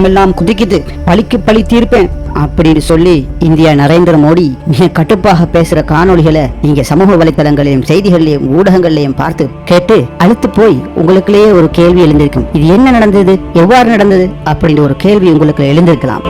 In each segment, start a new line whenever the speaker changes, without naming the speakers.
ரத்தமெல்லாம் குதிக்குது. பழிக்கு பழி தீர்ப்பேன். அப்படின்னு சொல்லி இந்தியா நரேந்திர மோடி மிக கட்டுப்பாக பேசுற காணொலிகளை நீங்க சமூக வலைதளங்களையும் செய்திகளையும் ஊடகங்களையும் பார்த்து கேட்டு அழுத்து போய் உங்களுக்குள்ளேயே ஒரு கேள்வி எழுந்திருக்கும். இது என்ன நடந்தது? எவ்வாறு நடந்தது? அப்படின்ற ஒரு கேள்வி உங்களுக்கு எழுந்திருக்கலாம்.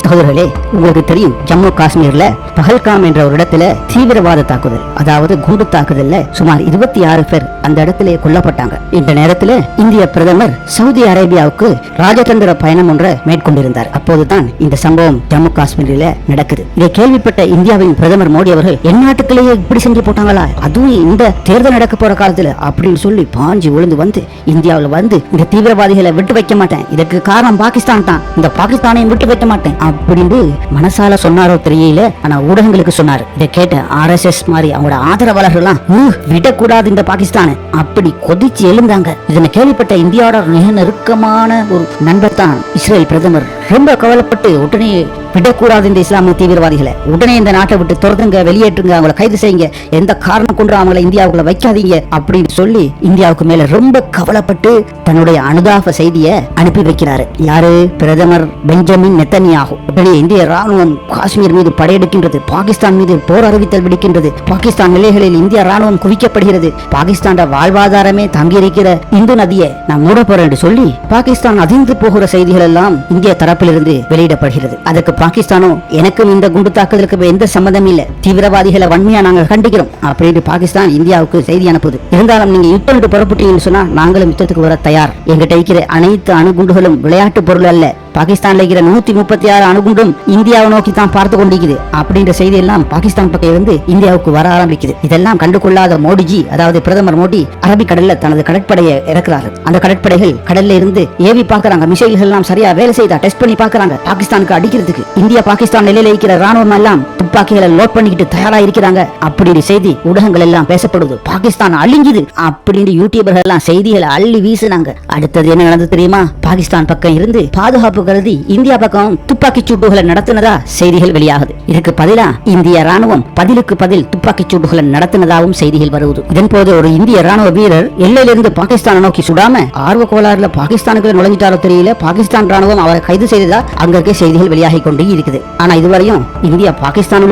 சகோதரர்களே உங்களுக்கு தெரியும் ஜம்மு காஷ்மீர்ல பஹல்காம் என்ற ஒரு இடத்துல தீவிரவாத தாக்குதல் அதாவது குண்டு தாக்குதல்ல சுமார் இருபத்தி ஆறு பேர் அந்த இடத்திலே கொல்லப்பட்டாங்க. இந்த நேரத்துல இந்திய பிரதமர் சவுதி அரேபியாவுக்கு ராஜதந்திர பயணம் ஒன்றை மேற்கொண்டிருந்தார். அப்போதுதான் இந்த சம்பவம் ஜம்மு காஷ்மீரில நடக்குது. இதை கேள்விப்பட்ட இந்தியாவின் பிரதமர் மோடி அவர்கள் எந்நாட்டுக்குள்ளேயே இப்படி செஞ்சு போட்டாங்களா? அதுவும் இந்த தேர்தல் நடக்க போற காலத்துல? அப்படின்னு சொல்லி பாஞ்சு விழுந்து வந்து இந்தியாவில வந்து இந்த தீவிரவாதிகளை விட்டு வைக்க மாட்டேன். இதற்கு காரணம் பாகிஸ்தான் தான். இந்த பாகிஸ்தானையும் விட்டு வைக்க மாட்டேன். அப்படின்னு மனசால சொன்னாரோ தெரியல. ஆனா ஊடகங்களுக்கு சொன்னாரு. இதை கேட்ட ஆர் எஸ் எஸ் மாதிரி அவங்களோட ஆதரவாளர்கள்லாம் விடக்கூடாது இந்த பாகிஸ்தானை. அப்படி கொதிச்சு எழுந்தாங்க. இதனை கேள்விப்பட்ட இந்தியாவோட மிக நெருக்கமான ஒரு நண்பர் தான் இஸ்ரேல் பிரதமர். ரொம்ப கவலைப்பட்டு உடனே விடக்கூடாது இந்த இஸ்லாமிய தீவிரவாதிகளை. உடனே இந்த நாட்டை விட்டு துரத்துங்க வெளியேற்றுங்க அவங்கள கைது செய்யுங்க. எந்த காரணம் கொண்டு அவங்கள இந்தியாவுக்குள்ள வைக்காதீங்க அப்படின்னு சொல்லி இந்தியாவுக்கு மேல ரொம்ப கவலைப்பட்டு தன்னுடைய அனுதாப செய்தியை அனுப்பி வைக்கிறாரு. யாரு? பிரதமர் பெஞ்சமின் நெத்தனியாகும் உடனே இந்திய ராணுவம் காஷ்மீர் மீது படையெடுக்கின்றது பாகிஸ்தான் மீது போர் அறிவித்தல் விடுக்கின்றது. பாகிஸ்தான் நிலைகளில் இந்திய ராணுவம் குவிக்கப்படுகிறது பாகிஸ்தான் வாழ்வாதாரமே தங்கியிருக்கிற இந்து நதியை நான் மூட போறேன் என்று சொல்லி பாகிஸ்தான் அதிர்ந்து போகிற செய்திகள் எல்லாம் இந்திய தரப்பு தரப்பிலிருந்து வெளியிடப்படுகிறது. அதற்கு பாகிஸ்தானும் எனக்கும் இந்த குண்டு தாக்குதலுக்கு எந்த சம்மந்தம் இல்ல. தீவிரவாதிகளை வன்மையா நாங்கள் கண்டிக்கிறோம். அப்படின்னு பாகிஸ்தான் இந்தியாவுக்கு செய்தி அனுப்புது. இருந்தாலும் நீங்க யுத்தம் என்று புறப்பட்டீங்கன்னு சொன்னா நாங்களும் யுத்தத்துக்கு வர தயார். எங்கிட்ட இருக்கிற அனைத்து அணுகுண்டுகளும் விளையாட்டு பொருள் அல்ல. பாகிஸ்தான்ல இருக்கிற நூத்தி முப்பத்தி ஆறு அணுகுண்டும் இந்தியாவை நோக்கி தான் பார்த்து கொண்டிருக்குது. அப்படின்ற செய்தி எல்லாம் பாகிஸ்தான் பக்கம் இருந்து இந்தியாவுக்கு வர ஆரம்பிக்குது. இதெல்லாம் கண்டுகொள்ளாத மோடிஜி அதாவது பிரதமர் மோடி அரபிக்கடல்ல தனது கடற்படையை இறக்குறாரு. அந்த கடற்படைகள் கடல்ல இருந்து ஏவி பாக்குறாங்க மிசைல்கள் எல்லாம் சரியா வேலை செய்தா டெஸ்ட் பண்ணி பாக்குறாங்க பாகிஸ்தானுக்கு அடிக்கிறதுக்கு இந்தியா பாகிஸ்தான் நிலையில இருக்கிற ராணுவம் எல்லாம் துப்பாக்கிகளை லோட் பண்ணிக்கிட்டு தயாரா இருக்கிறாங்க. அப்படின்னு செய்தி ஊடகங்கள் எல்லாம் பேசப்படுது. பாகிஸ்தான் அழிஞ்சுது அப்படின்னு யூடியூபர்கள் எல்லாம் செய்திகளை அள்ளி வீசுனாங்க. அடுத்தது என்ன நடந்தது தெரியுமா? பாகிஸ்தான் பக்கம் இருந்து பாதுகாப்பு கருதி இந்தியா பக்கம் துப்பாக்கி சூட்டுகளை நடத்தினதா செய்திகள் வெளியாகுது. இதுக்கு பதிலா இந்திய ராணுவம் பதிலுக்கு பதில் துப்பாக்கி சூட்டுகளை நடத்தினதாகவும் செய்திகள் வருவது. இதன் போது ஒரு இந்திய ராணுவ வீரர் எல்லையிலிருந்து பாகிஸ்தானை நோக்கி சுடாம ஆர்வ கோளாறுல பாகிஸ்தானுக்கு நுழைஞ்சிட்டாரோ தெரியல. பாகிஸ்தான் ராணுவம் அவரை கைது செய்ததா அங்க இருக்க செய்திகள் வெளியாகி கொண்டு இருக்குது. ஆனா இதுவரையும் இந்தியா பாகிஸ்தான்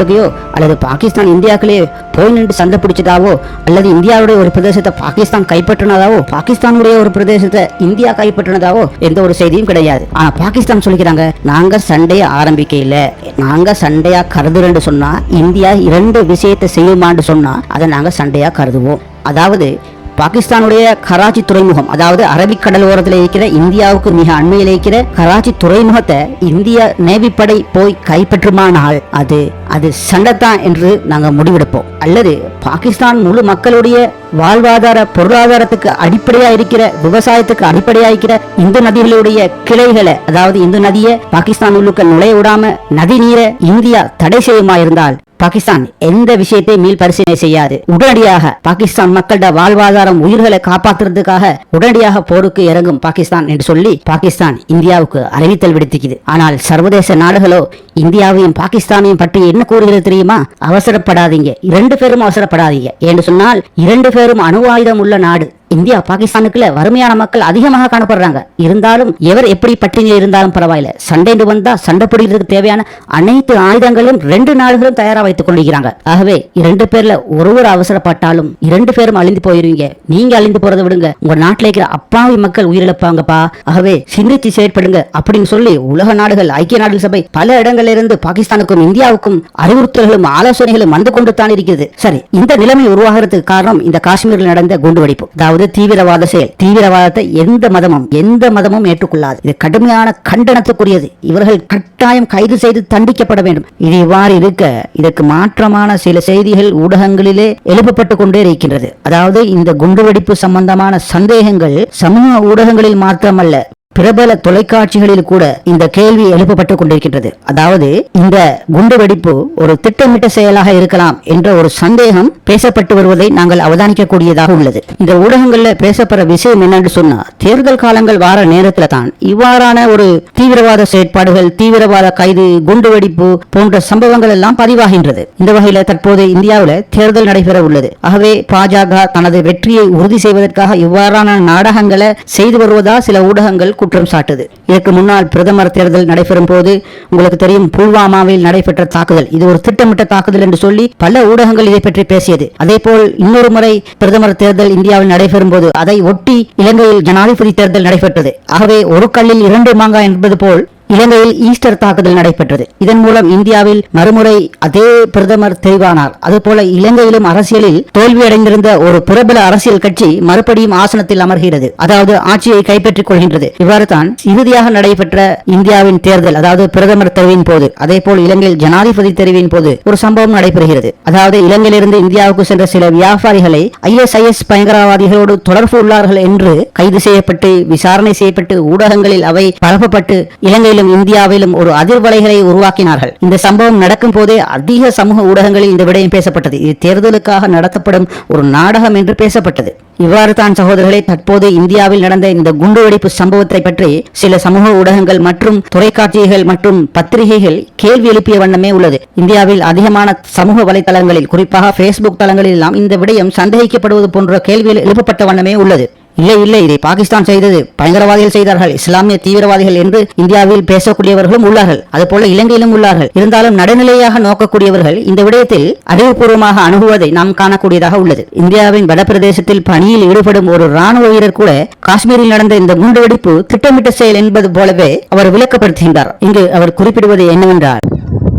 அல்லது பாகிஸ்தான் இந்தியாக்களே போய் நின்று சண்டை பிடிச்சதாவோ அல்லது இந்தியாவுடைய ஒரு பிரதேசத்தை பாகிஸ்தான் கைப்பற்றினதாவோ பாகிஸ்தானுடைய ஒரு பிரதேசத்தை இந்தியா கைப்பற்றினதாவோ எந்த ஒரு செய்தியும் கிடையாது. ஆனா பாகிஸ்தான் சொல்லிக்கிறாங்க. நாங்க சண்டையை ஆரம்பிக்கையில நாங்க சண்டையா கருதுறேன்னு சொன்னா இந்தியா இரண்டு விஷயத்தை செய்யுமான்னு சொன்னா அதை நாங்க சண்டையா கருதுவோம். அதாவது பாகிஸ்தானுடைய கராச்சி துறைமுகம் அதாவது அரபிக்கடல் ஓரத்தில் இருக்கிற இந்தியாவுக்கு மிக அண்மையில் இருக்கிற கராச்சி துறைமுகத்தை இந்திய நேவிப்படை போய் கைப்பற்றுமானால் அது அது சண்டைத்தான் என்று நாங்க முடிவெடுப்போம். அல்லது பாகிஸ்தான் முழு மக்களுடைய வாழ்வாதார பொருளாதாரத்துக்கு அடிப்படையா இருக்கிற விவசாயத்துக்கு அடிப்படையா இருக்கிற இந்து நதிகளுடைய கிளைகளை அதாவது இந்து நதியை பாகிஸ்தான் உள்ளுக்க நுழைய விடாம நதி நீரை இந்தியா தடை செய்யுமா இருந்தால் பாகிஸ்தான் எந்த விஷயத்தை மீள் பரிசீலனை செய்யாது. உடனடியாக பாகிஸ்தான் மக்களோட வாழ்வாதாரம் உயிர்களை காப்பாத்துறதுக்காக உடனடியாக போருக்கு இறங்கும் பாகிஸ்தான் என்று சொல்லி பாகிஸ்தான் இந்தியாவுக்கு அறிவித்தல் விடுத்திக்குது ஆனால் சர்வதேச நாடுகளோ இந்தியாவையும் பாகிஸ்தானையும் பற்றி என்ன கூறுகிறது தெரியுமா? அவசரப்படாதீங்க. இரண்டு பேரும் அவசரப்படாதீங்க. என்று சொன்னால் இரண்டு பேரும் அணு ஆயுதம் உள்ள நாடு. இந்தியா பாகிஸ்தானுக்குள்ள வறுமையான மக்கள் அதிகமாக காணப்படுறாங்க. இருந்தாலும் எவர் எப்படி பட்டினியில் இருந்தாலும் பரவாயில்ல. சண்டைந்து வந்தா சண்டை பிடிக்கிறதுக்கு தேவையான அனைத்து ஆயுதங்களையும் ரெண்டு நாடுகளும் தயாரா வைத்துக் கொண்டிருக்கிறாங்க. ஆகவே இரண்டு பேர்ல ஒருவர் அவசரப்பட்டாலும் இரண்டு பேரும் அழிந்து போயிருவீங்க. நீங்க அழிந்து போறதை விடுங்க. உங்க நாட்டில் இருக்கிற அப்பாவி மக்கள் உயிரிழப்பாங்கப்பா. ஆகவே சிந்தித்து செயற்படுங்க அப்படின்னு சொல்லி உலக நாடுகள் ஐக்கிய நாடுகள் சபை பல இடங்களில் இருந்து பாகிஸ்தானுக்கும் இந்தியாவுக்கும் அறிவுறுத்தல்களும் ஆலோசனைகளும் வந்து கொண்டு தான் இருக்கிறது. சரி இந்த நிலைமை உருவாகிறதுக்கு காரணம் இந்த காஷ்மீரில் நடந்த குண்டுவெடிப்பு. அதாவது தீவிரவாத செயல். தீவிரவாதத்தை எந்த மதமும் எந்த மதமும் ஏற்றுக்கொள்ளாது. இது கடுமையான கண்டனத்துக்குரியது. இவர்கள் கட்டாயம் கைது செய்து தண்டிக்கப்பட வேண்டும். இது இவ்வாறு இருக்க இதற்கு மாற்றமான சில செய்திகள் ஊடகங்களிலே எழுப்பப்பட்டு கொண்டே இருக்கின்றது. அதாவது இந்த குண்டுவெடிப்பு சம்பந்தமான சந்தேகங்கள் சமூக ஊடகங்களில் மாத்திரமல்ல பிரபல தொலைக்காட்சிகளில் கூட இந்த கேள்வி எழுப்பப்பட்டுக் கொண்டிருக்கின்றது. அதாவது இந்த குண்டு வெடிப்பு ஒரு திட்டமிட்ட செயலாக இருக்கலாம் என்ற ஒரு சந்தேகம் பேசப்பட்டு வருவதை நாங்கள் அவதானிக்கக்கூடியதாக உள்ளது. இந்த ஊடகங்கள்ல பேசப்படுற விஷயம் என்னன்னு சொன்னா தேர்தல் காலங்கள் வார நேரத்துல தான் இவ்வாறான ஒரு தீவிரவாத செயற்பாடுகள் தீவிரவாத கைது குண்டு வெடிப்பு போன்ற சம்பவங்கள் எல்லாம் பதிவாகின்றது. இந்த வகையில தற்போது இந்தியாவில் தேர்தல் நடைபெற உள்ளது. ஆகவே பாஜக தனது வெற்றியை உறுதி செய்வதற்காக இவ்வாறான நாடகங்களை செய்து வருவதா சில ஊடகங்கள் குற்றம் சாட்டுது. இதற்கு முன்னால் பிரதமர் தேர்தல் நடைபெறும் போது உங்களுக்கு தெரியும் புல்வாமாவில் நடைபெற்ற தாக்குதல். இது ஒரு திட்டமிட்ட தாக்குதல் என்று சொல்லி பல ஊடகங்கள் இதை பற்றி பேசியது. அதேபோல் இன்னொரு முறை பிரதமர் தேர்தல் இந்தியாவில் நடைபெறும் போது அதை ஒட்டி இலங்கையில் ஜனாதிபதி தேர்தல் நடைபெற்றது. ஆகவே ஒரு கல்லில் இரண்டு மாங்காய் என்பது போல் இலங்கையில் ஈஸ்டர் தாக்குதல் நடைபெற்றது. இதன் மூலம் இந்தியாவில் மறுமுறை அதே பிரதமர் தெரிவானார். அதுபோல இலங்கையிலும் அரசியலில் தோல்வியடைந்திருந்த ஒரு பிரபல அரசியல் கட்சி மறுபடியும் ஆசனத்தில் அமர்கிறது. அதாவது ஆட்சியை கைப்பற்றிக் கொள்கின்றது. இவ்வாறு தான் இறுதியாக நடைபெற்ற இந்தியாவின் தேர்தல் அதாவது பிரதமர் தெரிவின் போது அதே போல் இலங்கையில் ஜனாதிபதி தெரிவின் போது ஒரு சம்பவம் நடைபெறுகிறது. அதாவது இலங்கையிலிருந்து இந்தியாவுக்கு சென்ற சில வியாபாரிகளை ஐஎஸ்ஐஎஸ் பயங்கரவாதிகளோடு தொடர்பு உள்ளார்கள் என்று கைது செய்யப்பட்டு விசாரணை செய்யப்பட்டு ஊடகங்களில் அவை பரப்பப்பட்டு இலங்கை இலங்கையிலும் இந்தியாவிலும் ஒரு அதிர்வலைகளை உருவாக்கினார்கள். இந்த சம்பவம் நடக்கும் போதே அதிக சமூக ஊடகங்களில் இந்த விடயம் பேசப்பட்டது. இது தேர்தலுக்காக நடத்தப்படும் ஒரு நாடகம் என்று பேசப்பட்டது. இவ்வாறு தான் சகோதரர்களே தற்போது இந்தியாவில் நடந்த இந்த குண்டுவெடிப்பு சம்பவத்தை பற்றி சில சமூக ஊடகங்கள் மற்றும் தொலைக்காட்சிகள் மற்றும் பத்திரிகைகள் கேள்வி எழுப்பிய வண்ணமே உள்ளது. இந்தியாவில் அதிகமான சமூக வலைதளங்களில் குறிப்பாக பேஸ்புக் தளங்களில் எல்லாம் இந்த விடயம் சந்தேகிக்கப்படுவது போன்ற கேள்விகள் எழுப்பப்பட்ட வண்ணமே உள்ளது. இல்லை இல்லை இதை பாகிஸ்தான் செய்தது பயங்கரவாதிகள் செய்தார்கள் இஸ்லாமிய தீவிரவாதிகள் என்று இந்தியாவில் பேசக்கூடியவர்களும் உள்ளார்கள் அதுபோல இலங்கையிலும் உள்ளார்கள் இருந்தாலும் நடுநிலையாக நோக்கக்கூடியவர்கள் இந்த விடயத்தில் அறிவுபூர்வமாக அணுகுவதை நாம் காணக்கூடியதாக உள்ளது இந்தியாவின் வடபிரதேசத்தில் பணியில் ஈடுபடும் ஒரு ராணுவ வீரர் கூட காஷ்மீரில் நடந்த இந்த குண்டுவெடிப்பு திட்டமிட்ட செயல் என்பது போலவே அவர் விளக்கப்படுத்துகின்றார் இங்கு அவர் குறிப்பிடுவது என்னவென்றால்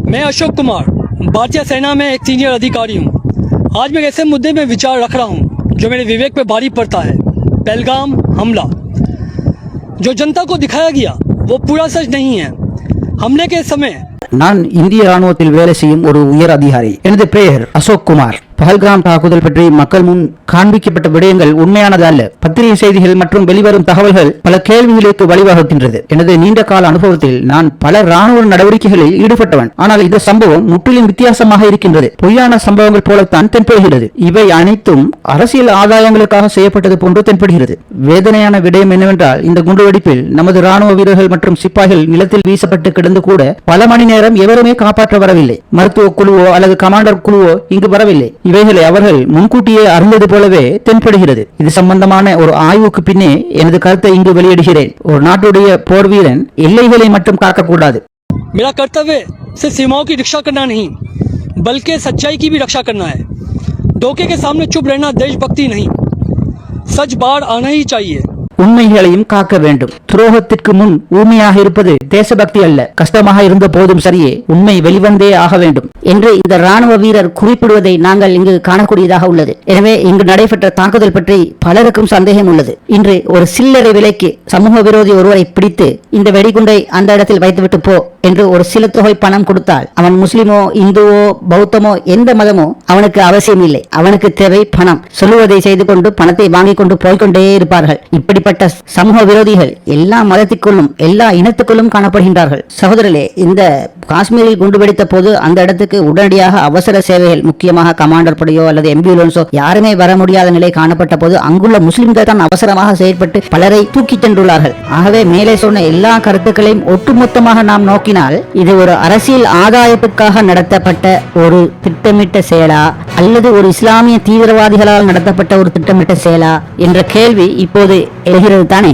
मैं अशोक कुमार भारतीय सेना में एक सीनियर अधिकारी हूँ आज मैं एक ऐसे मुद्दे में विचार रख रहा हूँ जो मेरे विवेक पे भारी पड़ता है पहलगाम हमला जो जनता को दिखाया गया वो पूरा सच नहीं है हमले के समय
நான் இந்திய ராணுவத்தில் வேலை செய்யும் ஒரு உயர் அதிகாரி எனது பெயர் அசோக் குமார் பஹல்கிராம் தாக்குதல் பற்றி மக்கள் முன் காண்பிக்கப்பட்ட விடயங்கள் உண்மையானது அல்ல பத்திரிகை செய்திகள் மற்றும் வெளிவரும் தகவல்கள் பல கேள்விகளுக்கு வழிவகுக்கின்றது. எனது நீண்ட கால அனுபவத்தில் நான் பல ராணுவ நடவடிக்கைகளில் ஈடுபட்டவன். ஆனால் இந்த சம்பவம் முற்றிலும் வித்தியாசமாக இருக்கின்றது. பொய்யான சம்பவங்கள் போலத்தான் தென்படுகிறது. இவை அனைத்தும் அரசியல் ஆதாயங்களுக்காக செய்யப்பட்டது போன்று தென்படுகிறது. வேதனையான விடயம் என்னவென்றால் இந்த குண்டுவெடிப்பில் நமது ராணுவ வீரர்கள் மற்றும் சிப்பாய்கள் நிலத்தில் வீசப்பட்டு கிடந்து கூட பல மணி நேரம் எவருமே காப்பாற்ற வரவில்லை. மருத்துவ குழுவோ அல்லது கமாண்டர் குழுவோ இங்கு வரவில்லை. இவைகளை அவர்கள் முன்கூட்டியே அறிந்தது போலவே தென்படுகிறது இது சம்பந்தமான ஒரு ஆய்வுக்கு பின்னே எனது கருத்தை இங்கு வெளியிடுகிறேன் ஒரு நாட்டுடைய போர் வீரன் எல்லைகளை மட்டும் காக்கக்கூடாது
मेरा कर्तव्य सिर्फ सीमाओं की रक्षा करना नहीं बल्कि सच्चाई की भी रक्षा करना है धोखे के सामने चुप रहना देशभक्ति नहीं सच बाढ़ आना ही चाहिए
உண்மைகளையும் காக்க வேண்டும். துரோகத்திற்கு முன் ஊமையாக இருப்பது தேசபக்தி அல்ல. கஷ்டமாக இருந்த போதும் சரியே உண்மை வெளிவந்தே ஆக வேண்டும்.
என்று இந்த ராணுவ வீரர் குறிப்பிடுவதை நாங்கள் இங்கு காணக்கூடியதாக உள்ளது. எனவே இங்கு நடைபெற்ற தாக்குதல் பற்றி பலருக்கும் சந்தேகம் உள்ளது. இன்று ஒரு சில்லறை விலைக்கு சமூக விரோதி ஒருவரை பிடித்து இந்த வெடிகுண்டை அந்த இடத்தில் வைத்துவிட்டு போ என்று ஒரு சில தொகை பணம் கொடுத்தால் அவன் முஸ்லிமோ இந்துவோ பௌத்தமோ எந்த மதமோ அவனுக்கு அவசியம் இல்லை அவனுக்கு தேவை பணம். சொல்லுவதை செய்து கொண்டு பணத்தை வாங்கிக் கொண்டு போய்கொண்டே இருப்பார்கள். இப்படி இப்படிப்பட்ட சமூக விரோதிகள் எல்லா மதத்திற்குள்ளும் எல்லா இனத்துக்குள்ளும் காணப்படுகின்றார்கள். சகோதரர்களே இந்த காஷ்மீரில் குண்டு வெடித்த போது அந்த இடத்துக்கு உடனடியாக அவசர சேவைகள் முக்கியமாக கமாண்டர் படையோ அல்லது ஆம்புலன்ஸோ யாருமே வர முடியாத நிலை காணப்பட்ட போது அங்குள்ள முஸ்லிம்கள் தான் அவசரமாக செயல்பட்டு பலரை தூக்கிச் சென்றுள்ளார்கள் ஆகவே மேலே சொன்ன எல்லா கருத்துக்களையும் ஒட்டுமொத்தமாக நாம் நோக்கினால் இது ஒரு அரசியல் ஆதாயத்துக்காக நடத்தப்பட்ட ஒரு திட்டமிட்ட செயலா அல்லது ஒரு இஸ்லாமிய தீவிரவாதிகளால் நடத்தப்பட்ட ஒரு திட்டமிட்ட செயலா என்ற கேள்வி இப்போது எழுகிறது தானே